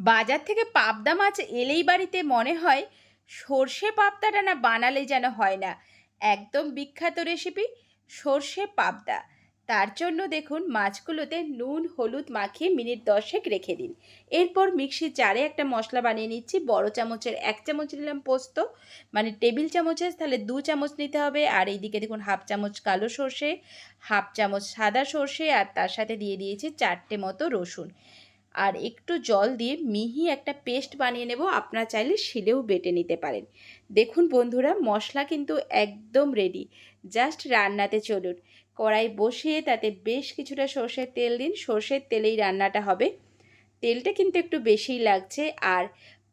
বাজার থেকে পাবদা মাছ এলেই বাড়িতে মনে হয় সর্ষে পাবদাটা না বানালে যেন হয় না। একদম বিখ্যাত রেসিপি সর্ষে পাবদা। তার জন্য দেখুন মাছগুলোতে নুন, হলুদ মাখিয়ে মিনিট দশেক রেখে দিন। এরপর মিক্সির জারে একটা মশলা বানিয়ে নিচ্ছি। বড় চামচের এক চামচ নিলাম পোস্ত মানে টেবিল চামচের, তাহলে দু চামচ নিতে হবে। আর এইদিকে দেখুন হাফ চামচ কালো সর্ষে, হাফ চামচ সাদা সর্ষে, আর তার সাথে দিয়ে দিয়েছি চারটে মতো রসুন। আর একটু জল দিয়ে মিহি একটা পেস্ট বানিয়ে নেব। আপনারা চাইলে শিলেও বেটে নিতে পারেন। দেখুন বন্ধুরা, মশলা কিন্তু একদম রেডি জাস্ট রান্নাতে চলুন। কড়াই বসিয়ে তাতে বেশ কিছুটা সর্ষের তেল দিন। সর্ষের তেলেই রান্নাটা হবে। তেলটা কিন্তু একটু বেশিই লাগছে আর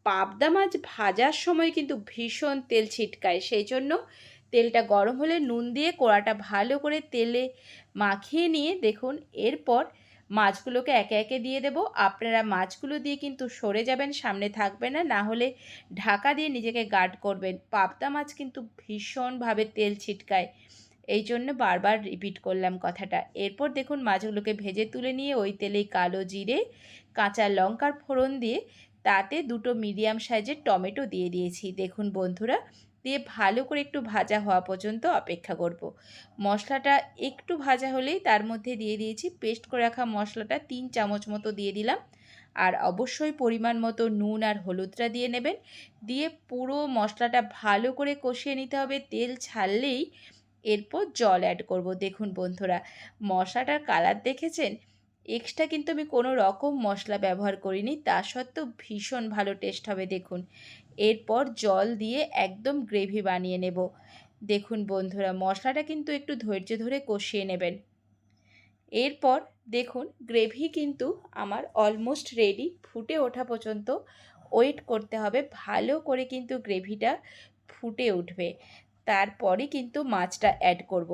পাবদা মাছ ভাজার সময় কিন্তু ভীষণ তেল ছিটকায়। সেই জন্য তেলটা গরম হলে নুন দিয়ে কড়াটা ভালো করে তেলে মাখিয়ে নিয়ে দেখুন, এরপর মাছগুলোকে একে একে দিয়ে দেব। আপনারা মাছগুলো দিয়ে কিন্তু সরে যাবেন, সামনে থাকবে না। না হলে ঢাকা দিয়ে নিজেকে গার্ড করবেন। পাবদা মাছ কিন্তু ভীষণভাবে তেল ছিটকায়। এই জন্য বারবার রিপিট করলাম কথাটা। এরপর দেখুন মাছগুলোকে ভেজে তুলে নিয়ে ওই তেলেই কালো জিরে, কাঁচা লঙ্কার ফোড়ন দিয়ে তাতে দুটো মিডিয়াম সাইজের টমেটো দিয়ে দিয়েছি। দেখুন বন্ধুরা দিয়ে ভালো করে একটু ভাজা হওয়া পর্যন্ত অপেক্ষা করব। মশলাটা একটু ভাজা হলেই তার মধ্যে দিয়ে দিয়েছি। পেস্ট করে রাখা মশলাটা তিন চামচ মতো দিয়ে দিলাম। আর অবশ্যই পরিমাণ মতো নুন আর হলুদটা দিয়ে নেবেন। দিয়ে পুরো মশলাটা ভালো করে কষিয়ে নিতে হবে। তেল ছাড়লেই এরপর জল অ্যাড করব। দেখুন বন্ধুরা, মশলাটার কালার দেখেছেন? এক্সট্রা কিন্তু আমি কোনো রকম মশলা ব্যবহার করিনি, তা সত্ত্বেও ভীষণ ভালো টেস্ট হবে দেখুন। এরপর জল দিয়ে একদম গ্রেভি বানিয়ে নেব। দেখুন বন্ধুরা, মশলাটা কিন্তু একটু ধৈর্য ধরে কষিয়ে নেবেন। এরপর দেখুন, গ্রেভি কিন্তু আমার অলমোস্ট রেডি ফুটে ওঠা পর্যন্ত ওয়েট করতে হবে, ভালো করে কিন্তু গ্রেভিটা ফুটে উঠবে। তারপরে কিন্তু মাছটা অ্যাড করব।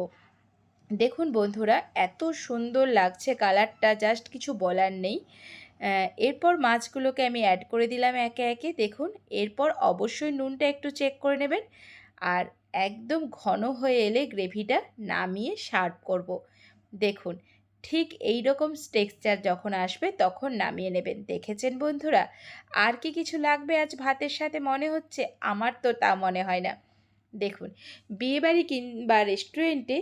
দেখুন বন্ধুরা, এত সুন্দর লাগছে কালারটা জাস্ট কিছু বলার নেই। এরপর মাছগুলোকে আমি অ্যাড করে দিলাম একে একে। দেখুন, এরপর অবশ্যই নুনটা একটু চেক করে নেবেন। আর একদম ঘন হয়ে এলে গ্রেভিটা নামিয়ে সার্ভ করব। দেখুন, ঠিক এই রকম টেক্সচার যখন আসবে তখন নামিয়ে নেবেন। দেখেছেন বন্ধুরা? আর কি কিছু লাগবে আজ ভাতের সাথে মনে হচ্ছে? আমার তো তা মনে হয় না। দেখুন, বিয়েবাড়ি কিংবা রেস্টুরেন্টে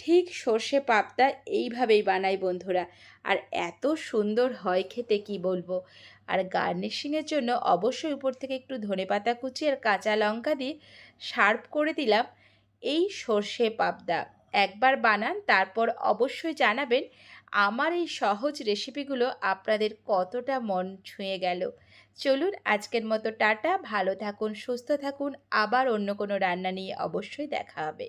ঠিক সর্ষে পাপটা এইভাবেই বানাই বন্ধুরা। আর এত সুন্দর হয় খেতে, কি বলব? আর গার্নিশিংয়ের জন্য অবশ্যই উপর থেকে একটু ধনে পাতা কুচি আর কাঁচা লঙ্কা দিয়ে শার্প করে দিলাম এই সর্ষে পাবদা একবার বানান, তারপর অবশ্যই জানাবেন আমার এই সহজ রেসিপিগুলো আপনাদের কতটা মন ছুঁয়ে গেল। চলুন, আজকের মতো টাটা, ভালো থাকুন, সুস্থ থাকুন, আবার অন্য কোনো রান্না নিয়ে অবশ্যই দেখা হবে।